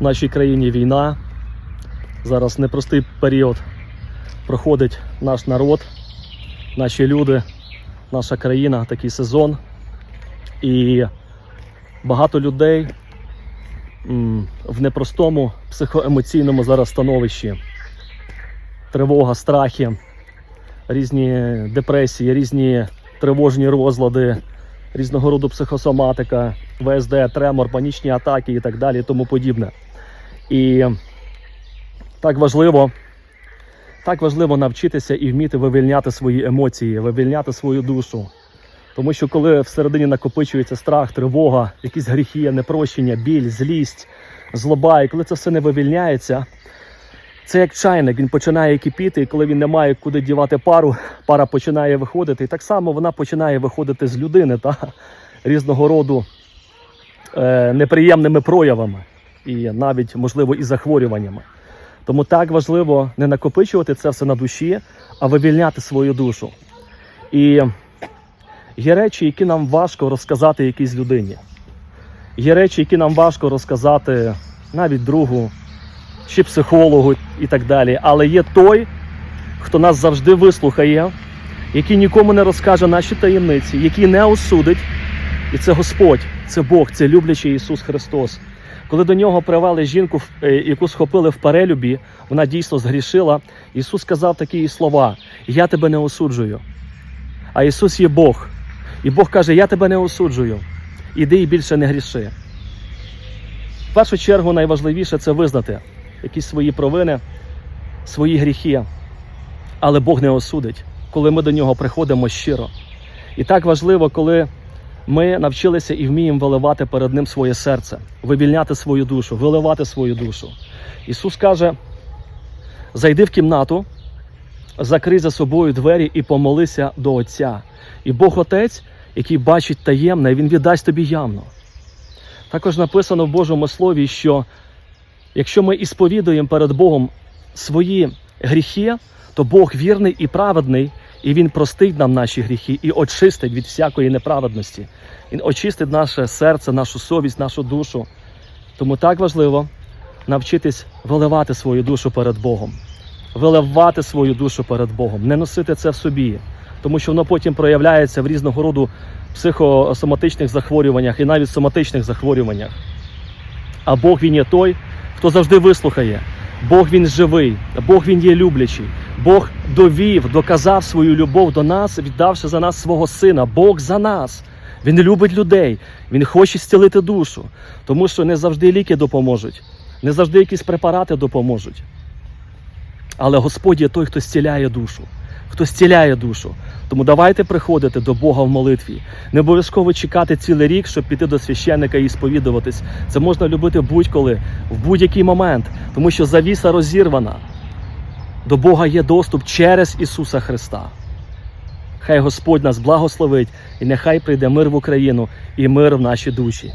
В нашій країні війна. Зараз непростий період проходить наш народ, наші люди, наша країна, такий сезон. І багато людей в непростому психоемоційному зараз становищі. Тривога, страхи, різні депресії, різні тривожні розлади, різного роду психосоматика, ВСД, тремор, панічні атаки і так далі, і тому подібне. І так важливо, так важливо навчитися і вміти вивільняти свої емоції, вивільняти свою душу. Тому що коли всередині накопичується страх, тривога, якісь гріхи, непрощення, біль, злість, злоба, і коли це все не вивільняється, це як чайник, він починає кипіти, і коли він не має куди дівати пару, пара починає виходити. І так само вона починає виходити з людини та різного роду е, неприємними проявами і навіть, можливо, і захворюваннями. Тому так важливо не накопичувати це все на душі, а вивільняти свою душу. І є речі, які нам важко розказати якійсь людині. Є речі, які нам важко розказати навіть другу чи психологу і так далі. Але є той, хто нас завжди вислухає, який нікому не розкаже наші таємниці, який не осудить. І це Господь, це Бог, це люблячий Ісус Христос. Коли до нього привели жінку, е, яку схопили в перелюбі, вона дійсно згрішила. Ісус сказав такі слова: Я тебе не осуджую. А Ісус є Бог. І Бог каже: Я тебе не осуджую. Іди і більше не гріши. В першу чергу найважливіше це визнати якісь свої провини, свої гріхи. Але Бог не осудить, коли ми до нього приходимо щиро. І так важливо, коли ми навчилися і вміємо виливати перед Ним своє серце, вивільняти свою душу, виливати свою душу. Ісус каже: зайди в кімнату, закрий за собою двері і помолися до Отця. І Бог Отець, який бачить таємне, Він віддасть тобі явно. Також написано в Божому Слові, що якщо ми ісповідуємо перед Богом свої гріхи, то Бог вірний і праведний, і Він простить нам наші гріхи і очистить від всякої неправедності. Він очистить наше серце, нашу совість, нашу душу. Тому так важливо навчитись виливати свою душу перед Богом, виливати свою душу перед Богом, не носити це в собі, тому що воно потім проявляється в різного роду психосоматичних захворюваннях і навіть соматичних захворюваннях. А Бог він є той, хто завжди вислухає. Бог він живий, Бог він є люблячий. Бог довів, доказав свою любов до нас, віддавши за нас свого сина. Бог за нас. Він любить людей, він хоче зцілити душу, тому що не завжди ліки допоможуть, не завжди якісь препарати допоможуть. Але Господь є той, хто зціляє душу, хто зціляє душу. Тому давайте приходити до Бога в молитві. Не обов'язково чекати цілий рік, щоб піти до священника і сповідуватись. Це можна любити будь-коли, в будь-який момент, тому що завіса розірвана. До Бога є доступ через Ісуса Христа. Хай Господь нас благословить і нехай прийде мир в Україну і мир в наші душі.